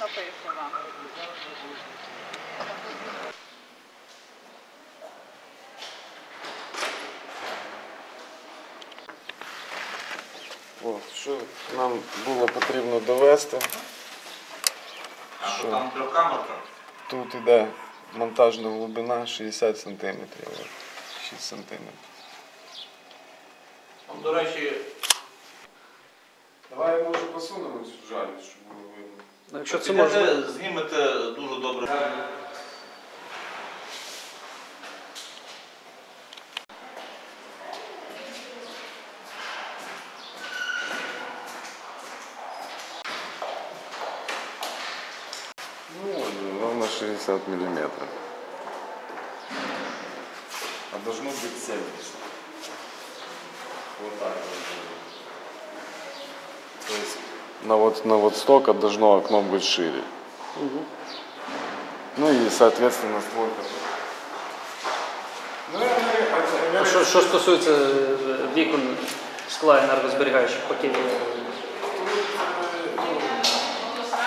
написано. От, що нам було потрібно довести. А Що? там трьохкамерка? Тут іде монтажна глибина 60 см. 6 см. До речі, Давай може посунемо цю жалю, щоб було видно. Ну, Якщо це можна. знімете дуже добре. Ну, ровно 60 миллиметров. А должно быть 70. Вот так. То есть на вот, на вот столько должно окно быть шире. Ну и, соответственно, створка. Ну, А що, що стосується е, вікон скла енергозберігаючих пакетів?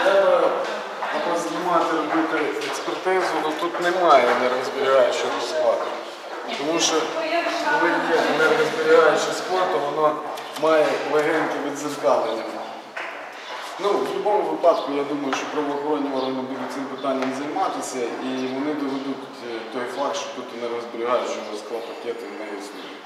Треба або знімати робити експертизу, але тут немає енергозберігаючого складу. Тому що коли є енергозберігаюче скло, то воно має легеньке відзеркалення. Ну, в будь-якому випадку, я думаю, що правоохоронні органи будуть цим питанням займатися і вони доведуть е, той факт, що тут енергозберігаючого скла пакету не існує.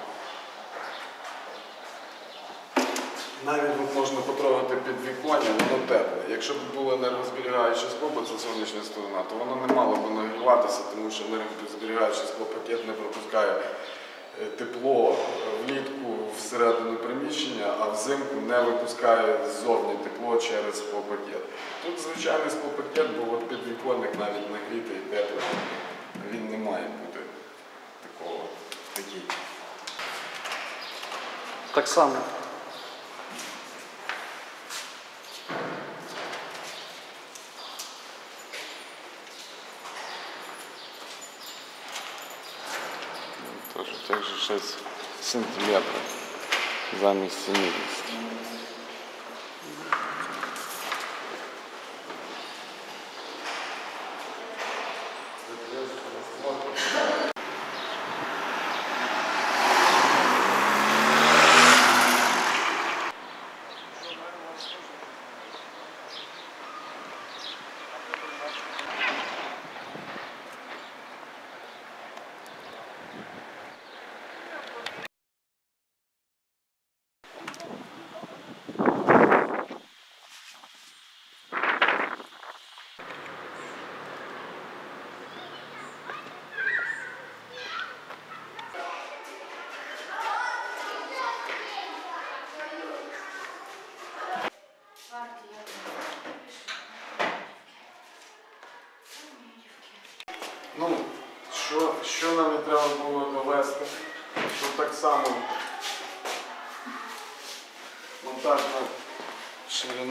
Навіть от можна потрогати під віконня, воно тепле. Якщо б було енергозберігаюче скло, бо це сонячна сторона, то воно не мало б нагріватися, тому що енергозберігаюче склопакет не пропускає тепло влітку всередину приміщення, а взимку не випускає ззовні тепло через склопакет. Тут звичайний склопакет, бо от підвіконник навіть нагрітий і теплий. Він не має бути такого такий. Так само. 76 сантиметрів замість 70.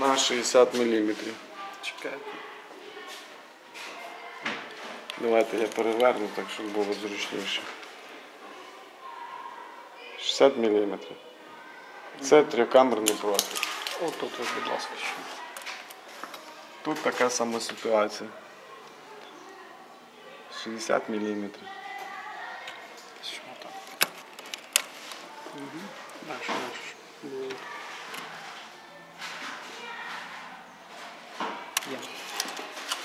Ширина 60 мм. Чекайте. Давайте я переверну, так щоб було зручніше. 60 мм. Це трьохкамерний профіль. Отут, будь ласка, ще. Тут така сама ситуація. 60 мм. Що там? Угу. Дальше, дальше.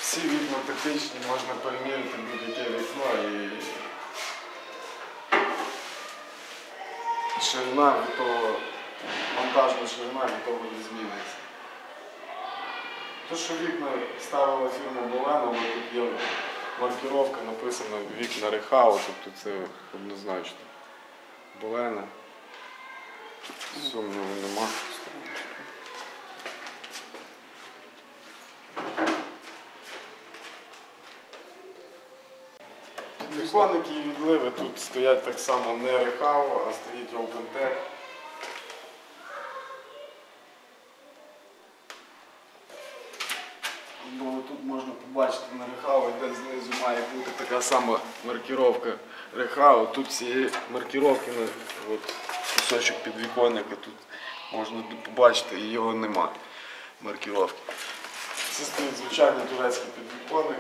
Всі вікна тактичні, можна перемірити будь-яке вікно і ширина від того, монтажна ширина від того не зміниться. То, що вікна ставила фірма Болено, але тут є маркіровка, написано вікна Рехау, тобто це однозначно. Болена. Сумніву нема. Віконники і відливи тут стоять так само не Рехау, а стоїть OpenTech. Бо тут можна побачити на Рехау, де знизу має бути така сама маркіровка Рехау. Тут цієї маркіровки на от, кусочок підвіконника тут можна побачити, і його нема маркіровки. Це стоїть звичайний турецький підвіконник.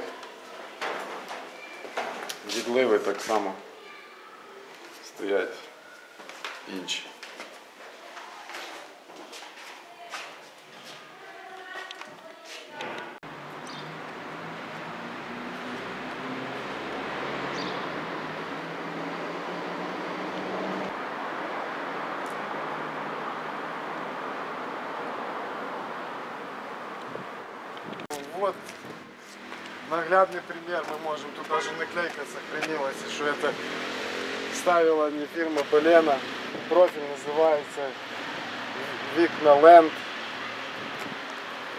Відливи так само стоять інші. Вот наглядный пример мы можем. Тут даже наклейка сохранилась, что это ставила не фирма Полена. Профиль называется Викна Ленд.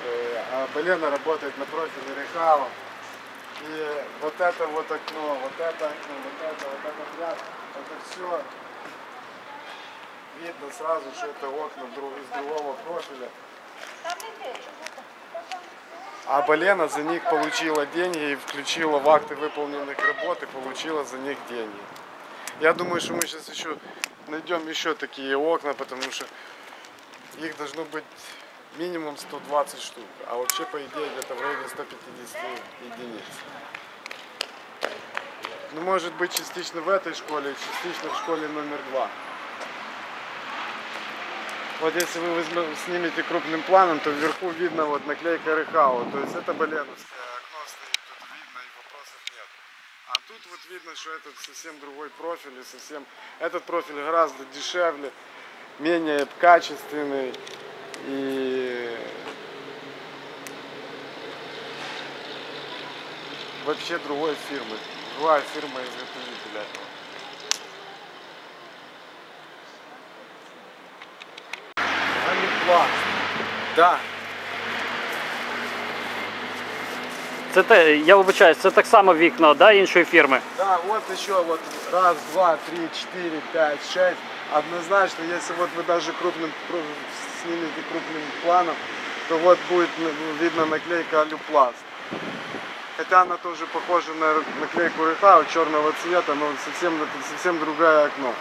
Э, А Полена работает на профиле Рехау. И вот это вот окно, вот это окно, вот это, вот этот ряд, это все видно сразу, что это окна из другого профиля. А Балена за них получила деньги и включила в акты выполненных работ и получила за них деньги. Я думаю, что мы сейчас еще найдем еще такие окна, потому что их должно быть минимум 120 штук, а вообще по идее где-то в районе 150 единиц. Ну, может быть, частично в этой школе, частично в школе номер два. Вот если вы снимете крупным планом, то вверху видно вот наклейка Рехау. То есть это Боленовское окно стоит, тут видно и вопросов нет. А тут вот видно, что это совсем другой профиль и совсем... Этот профиль гораздо дешевле, менее качественный и вообще другой фирмы. Другая фирма изготовителя этого. Да. Це те, я вибачаюсь, це так само вікна да, іншої фірми. Да, вот еще вот раз, два, три, четыре, пять, шесть. Однозначно, если вот вы даже крупным кру- снимете крупным планом, то вот будет ну, видно наклейка Алюпласт. Хотя она тоже похожа на наклейку Рехау черного цвета, но совсем, это совсем другое окно.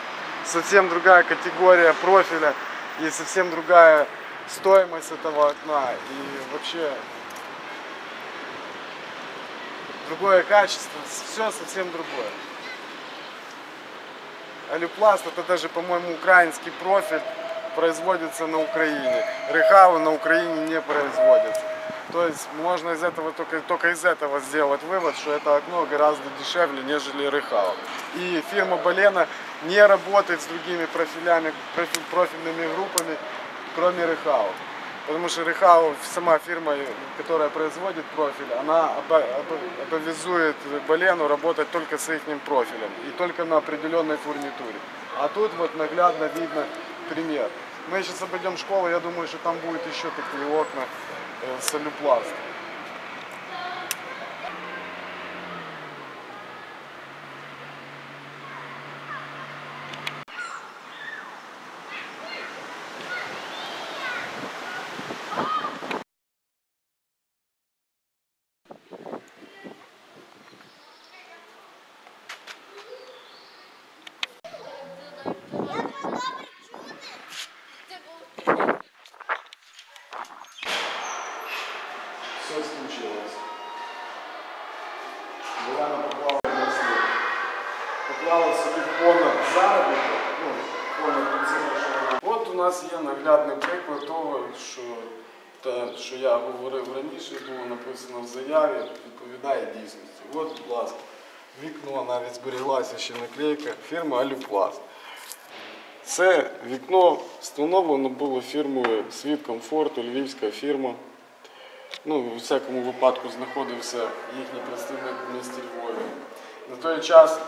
Совсем другая категория профиля и совсем другая стоимость этого окна. И вообще другое качество, все совсем другое. Алюпласт это даже, по-моему, украинский профиль, производится на Украине. Рехау на Украине не производится. То есть можно из этого только, только из этого сделать вывод, что это окно гораздо дешевле, нежели Рехау. И фирма Балена не работает с другими профилями, профи- профильными группами, кроме Рехау. Потому что Рехау, сама фирма, которая производит профиль, она обовязует Балену работать только с их профилем и только на определенной фурнитуре. А тут вот наглядно видно пример. Мы сейчас обойдем школу, я думаю, что там будет еще такие окна э, с алюпласта. Нас є наглядний приклад того, що те, що я говорив раніше, було написано в заяві, відповідає дійсності. От, будь ласка, вікно навіть зберіглася ще наклейка фірми Алюпласт. Це вікно встановлено було фірмою Світ комфорту, львівська фірма. Ну, у всякому випадку знаходився їхній представник в місті Львові. На той час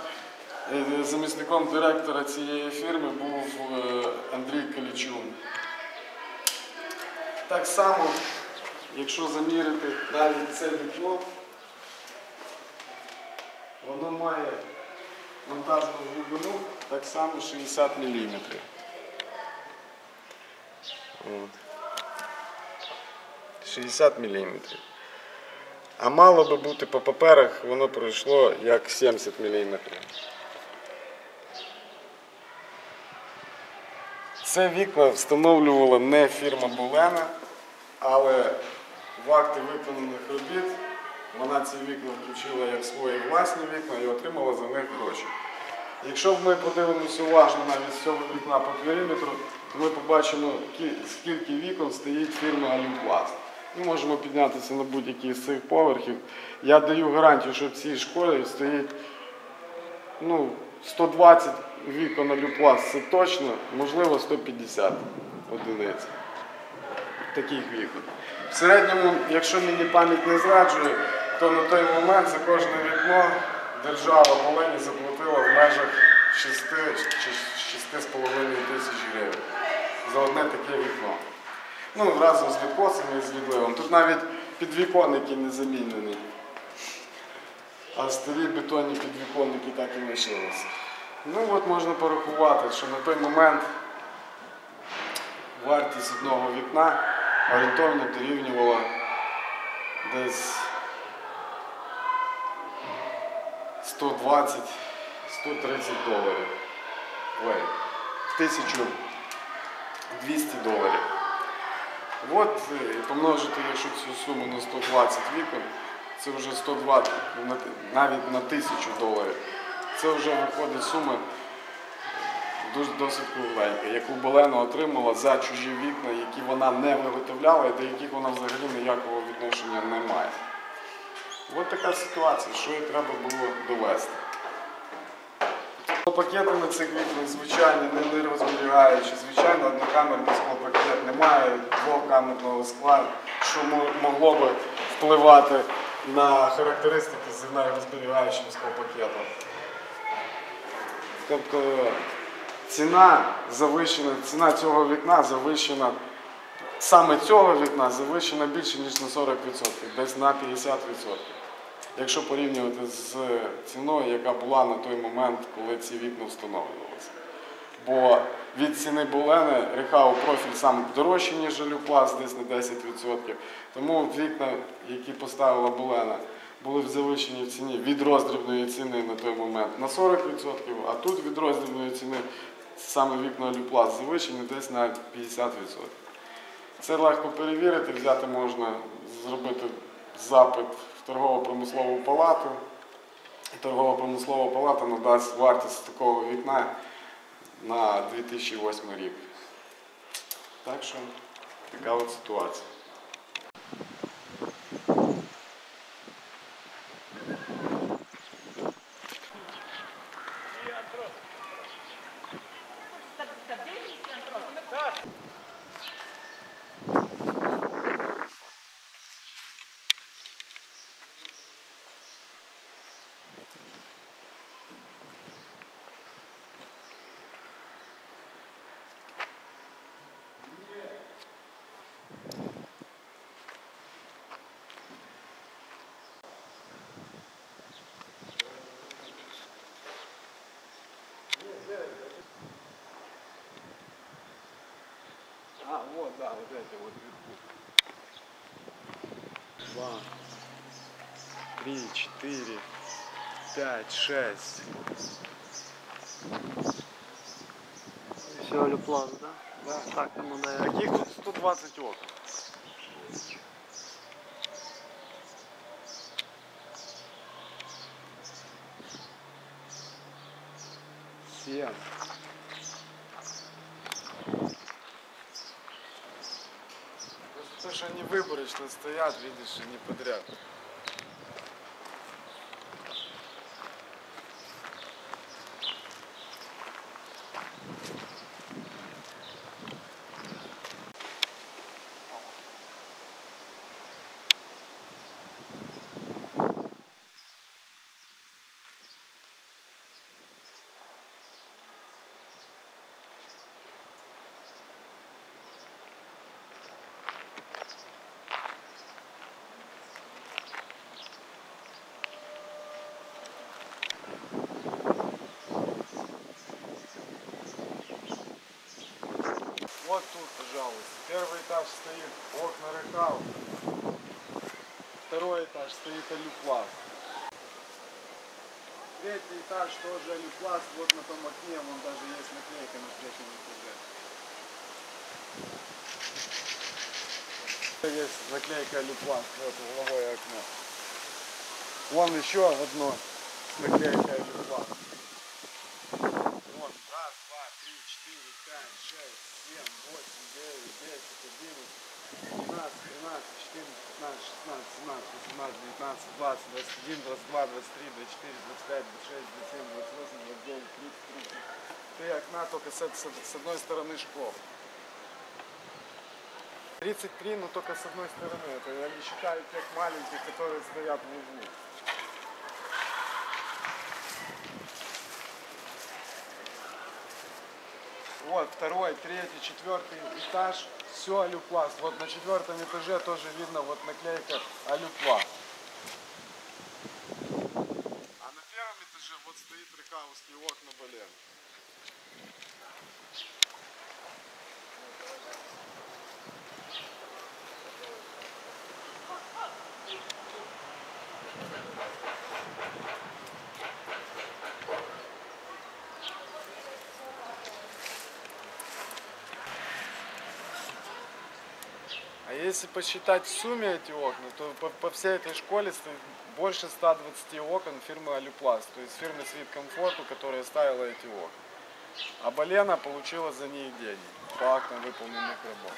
замісником директора цієї фірми був е, Андрій Калічун. Так само, якщо заміряти навіть це вікно, воно має монтажну глибину так само 60 мм. От. 60 мм. А мало би бути по паперах, воно пройшло як 70 мм. Це вікна встановлювала не фірма Булена, але в акти виконаних робіт вона ці вікна включила як свої власні вікна і отримала за них гроші. Якщо ми подивимося уважно навіть з цього вікна по периметру, то ми побачимо, скільки вікон стоїть фірма Алюпласт. Ми можемо піднятися на будь-який з цих поверхів. Я даю гарантію, що в цій школі стоїть ну, 120 вікон Алюпласт, це точно, можливо 150 одиниць таких вікон. В середньому, якщо мені пам'ять не зраджує, то на той момент за кожне вікно держава Волині заплатила в межах 6 чи 6,5 тисяч гривень за одне таке вікно. Ну, разом з відкосами і з відливом. Тут навіть підвіконники не замінені. А старі бетонні підвіконники так і лишилися. Ну от можна порахувати, що на той момент вартість одного вікна орієнтовно дорівнювала десь 120-130 доларів. Ой, 1200 доларів. От е, помножити, якщо цю суму на 120 вікон, це вже 120, навіть на 1000 доларів. Це вже виходить дуже досить кругленька, яку Болена отримала за чужі вікна, які вона не виготовляла і до яких вона взагалі ніякого відношення не має. Ось така ситуація, що їй треба було довести. Склопакети на цих вікнах звичайно не нерозберігаючі, звичайно, однокамерний склопакет, немає двокамерного скла, що могло би впливати на характеристики з енергозберігаючим склопакетом. Тобто ціна завищена, ціна цього вікна завищена, саме цього вікна завищена більше, ніж на 40%, десь на 50%. Якщо порівнювати з ціною, яка була на той момент, коли ці вікна встановлювалися. Бо від ціни Болени Рехау профіль сам дорожчий, ніж Жалюпласт, десь на 10%. Тому вікна, які поставила Болена, були завищені в ціні від роздрібної ціни на той момент на 40%, а тут від роздрібної ціни саме вікна Люпласт завищені десь на 50%. Це легко перевірити, взяти можна, зробити запит в торгово-промислову палату. Торгово-промислова палата надасть вартість такого вікна на 2008 рік. Так що така от ситуація. А, вот, да, вот эти вот вверху. Два, три, четыре, пять, шесть. Все, Алюпласт, да? Да. Так, ну да. Таких тут 120 окон. Семь. Что они выборочно стоят, видишь, не подряд. Вот тут, пожалуйста. Первый этаж стоит окна Рехау. Второй этаж стоит Алюпласт. Третий этаж тоже Алюпласт. Вот на том окне, вон даже есть наклейка на третьем этаже. Есть наклейка Люплан, вот угловое окно. Вон еще одно с наклейкой 15, 16, 17, 18, 19, 20, 21, 22, 23, 24, 25, 26, 27, 28, 29, 30, 30. Три окна только с, с, с одной стороны школ. 33, но только с одной стороны. Это я не считаю тех маленьких, которые стоят в углу. Вот, второй, третий, четвертый этаж. Все алюпласт. Вот на четвертом этаже тоже видно вот наклейка алюпласт. Если посчитать в сумме эти окна, то по, по всей этой школе стоит больше 120 окон фирмы Алюпласт, то есть фирмы Свит Комфорту, которая ставила эти окна. А Балена получила за них деньги по актам выполненных работ.